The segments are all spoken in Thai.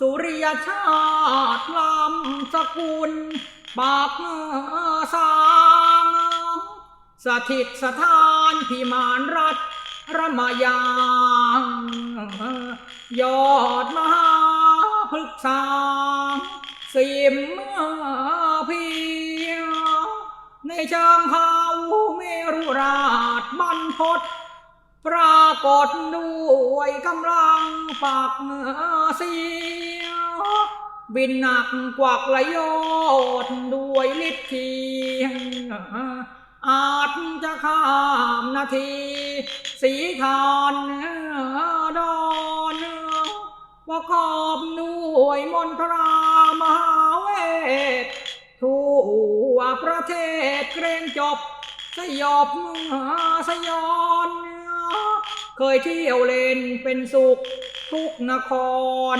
สุริยชาติลำสกุล ปากเมื่อสางสถิตสถานพิมานรัฐระมายางยอดมหา พฤกษาสิมเพียงในเชิงเขาเมรุราชบรรพตปรากฏด้วยกำลังปากเมื่อเสียบินหนักกวักระโยดด้วยฤทธิ์ทีอาจจะข้ามนาทีสีทานดอน ประกอบด้วยมนตรามหาเวททั่วประเทศเกรงจบ สยบสยอนเคยเที่ยวเล่นเป็นสุขทุกนคร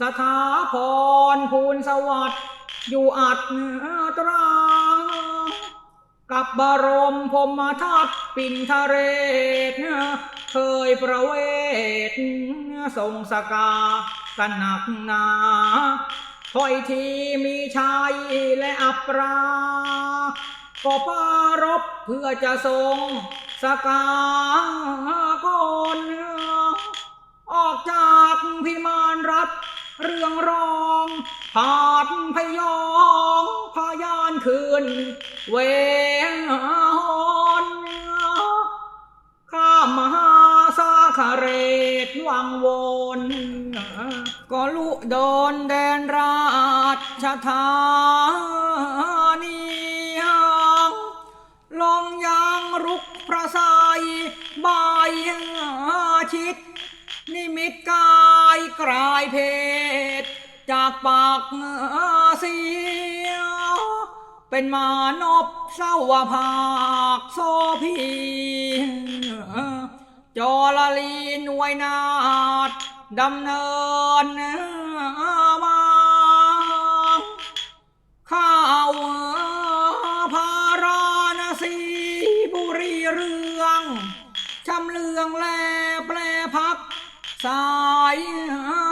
สถาพรภูลสวัสดิ์อยู่อัดตรา กับบรมพมทัตปินทะเรศ ยประเวททรงสกากันหนักหนาถ้อยทีมีชัยและอัปราก็ปารบเพื่อจะทรงสกากลออกจากพิมานรัฐ เรื่องรองผาดพยองพยานคืน เวห คาเรตวังวนก็ลุโดนแดนราชธานีลองยังรุกพระสายบายชิด นิมิตกายกลายเพศ จากปากเสียเป็นมานพเศร้าภาคโซพี จอลลีนวยนาดดำเนินมาข้าวพาราณสีบุรีเรืองชำเลืองแลแปลพัก สาย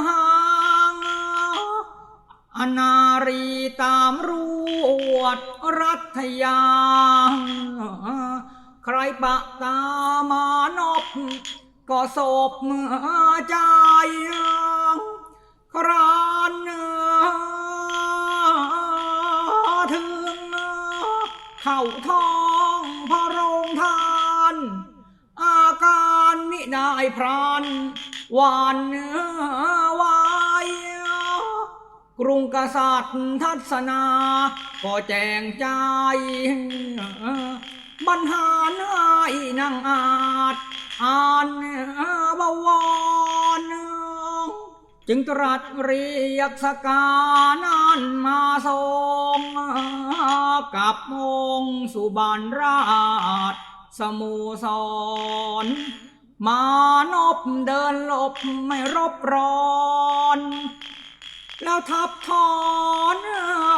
หางอนารีตามรวดรัฐยา ใครปะตามานพก็ศพใจครานเนื้อถึงเข้าท้องพระโรงทาน อาการมิได้พรานหวานเนื้อวายกรุงกษัตริย์ทัศนา ก็แจงใจ บรรหารให้นางอาจอ่านบวรจึงตรัสเรียกสกานั้นมาทรงกับองค์สุบานราชสมูสรมานพเดินหลบไม่รบร้อนแล้วทับทอน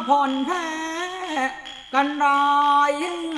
ผ่อนแพ้กันรายคร